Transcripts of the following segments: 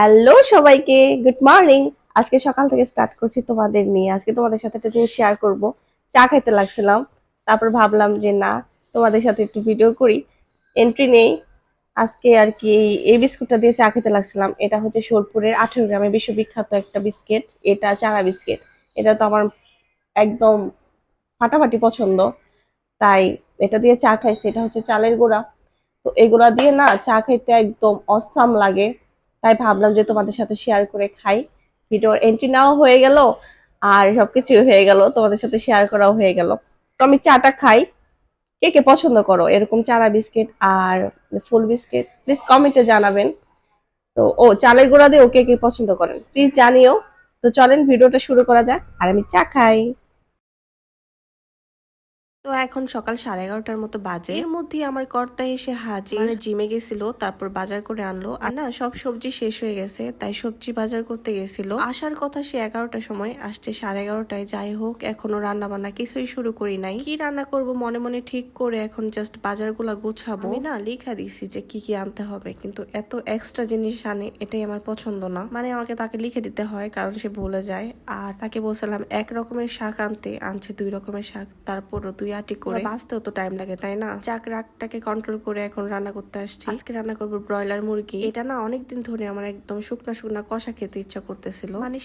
Hello সবাইকে good morning আজকে সকাল থেকে স্টার্ট করছি তোমাদের নিয়ে। আজকে তোমাদের সাথে একটা জিনিস শেয়ার করব। চা খাইতে লাগছিলাম, তারপর ভাবলাম যে না, তোমাদের সাথে একটু ভিডিও করি। এন্ট্রি নেই। আজকে আর কি এই বিস্কুটটা দিয়ে চা খেতে লাগছিলাম। এটা হচ্ছে সোলপুরের আঠেরো গ্রামে বিশ্ববিখ্যাত একটা বিস্কিট। এটা চারা বিস্কিট। এটা তো আমার একদম ফাটাফাটি পছন্দ। তাই এটা দিয়ে চা খাইছি। এটা হচ্ছে চালের গুঁড়া। তো এগুলা দিয়ে না চা খাইতে একদম অসাম লাগে। তাই ভাবলাম যে তোমাদের সাথে শেয়ার করে খাই। ভিডিওর এন্ট্রি নাও হয়ে গেল, আর সবকিছু হয়ে গেল, তোমাদের সাথে শেয়ার করাও হয়ে গেল। তো আমি চাটা খাই। কে কে পছন্দ করো? এরকম চারা বিস্কিট আর ফুল বিস্কিট প্লিজ কমেন্টে জানাবেন। তো ও, চালের গুঁড়া দিয়েও কে কে পছন্দ করেন? প্লিজ জানিও। তো চলেন ভিডিওটা শুরু করা যাক, আর আমি চা খাই। তো এখন সকাল সাড়ে এগারোটার মতো বাজে। এর মধ্যে আমার কর্তা এসে হাজির। মানে জিমে গেছিল তারপর বাজার করে আনলো। আর না সব সবজি শেষ হয়ে গেছে তাই সবজি বাজার করতে গেছিল। আসার কথা সে এগারোটার সময় আসছে সাড়ে এগারোটায়। যাই হোক এখনও রান্না বান্না কিছুই শুরু করি নাই। কি রান্না করব মনে মনে ঠিক করে এখন জাস্ট বাজারগুলা গুছাবো। আমি না লিখা দিছি যে কি কি আনতে হবে কিন্তু এত এক্সট্রা জিনিস আনে এটাই আমার পছন্দ না। মানে আমাকে তাকে লিখে দিতে হয় কারণ সে ভুলে যায়। আর তাকে বলছিলাম এক রকমের শাক আনতে। আনছে দুই রকমের শাক তারপরও দুই আটি করে। বাঁচতেও তো টাইম লাগে তাই না? চাক রাগটাকে কন্ট্রোল করে এখন রান্না করতে আসছি। আজকে রান্না করব ব্রয়লার মুরগি। এটা না অনেকদিন ধরে আমার একদম শুকনা শুকনা কষা খেতে ইচ্ছা করতেছিল। মানে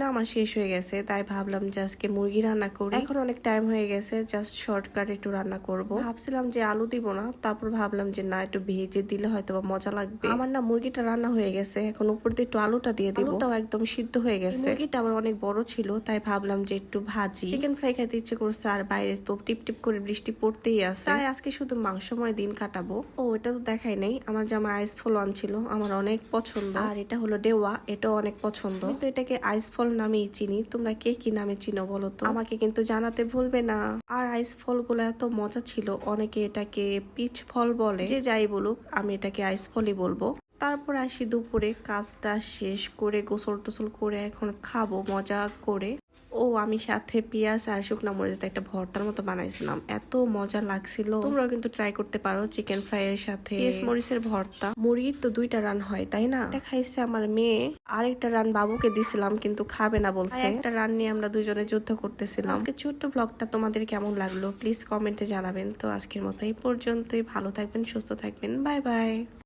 না আমার শেষ হয়ে গেছে তাই ভাবলাম যে আজকে মুরগি রান্না করি। এখন অনেক টাইম হয়ে গেছে জাস্ট শর্টকাট একটু রান্না করব। ভাবছিলাম যে আলু দিব না তারপর ভাবলাম যে না একটু ভেজে দিলে হয়তো বা মজা লাগবে। আমার না মুরগিটা রান্না হয়ে গেছে এখন উপর দিয়ে একটু আলুটা দিয়ে দিব। আলুটাও একদম সিদ্ধ হয়ে গেছে। মুরগিটা আবার অনেক বড় ছিল তাই ভাবলাম যে একটু ভাজি। চিকেন ফ্রাই খেতে ইচ্ছে করছে আর বাইরে তো টিপ টিপ করে বৃষ্টি পড়তেই আছে। তাই আজকে শুধু মাংসময় দিন কাটাবো। ও এটা তো দেখাই নেই। আমার জামা আইস ফল অন ছিল আমার অনেক পছন্দ। আর এটা হলো ডেওয়া এটাও অনেক পছন্দ। তো এটাকে আইস ফল নামেই চিনি। তোমরা কে কি নামে চিনো বলো তো? আমাকে কিন্তু জানাতে ভুলবে না। আর আইস ফলগুলো এত মজা ছিল অনেকে এটাকে পিচ ফল বলে। যে যাই বলুক আমি এটাকে আইস ফলই বলব। তারপর আসি দুপুরে কাজটা শেষ করে গোসল টোসল করে এখন খাব মজা করে। ও আমি সাথে পেঁয়াজ আর শুকনো মরিচ একটা ভর্তার মতো বানাইছিলাম। এত মজা লাগছিল। তোমরাও কিন্তু ট্রাই করতে পারো চিকেন ফ্রাই এর সাথে। পেঁয়াজ মরিচের ভর্তা। মুরগির তো দুইটা রান হয় তাই না? এটা খাইছে আমার মেয়ে। আরেকটা রান বাবুকে দিছিলাম কিন্তু খাবে না বলছে। একটা রান নিয়ে আমরা দুজনে যুদ্ধ করতেছিলাম। আজকে ছোট্ট ব্লগটা তোমাদের কেমন লাগল? প্লিজ কমেন্টে জানাবেন। তো আজকের মতো এই পর্যন্তই। ভালো থাকবেন সুস্থ থাকবেন। Bye bye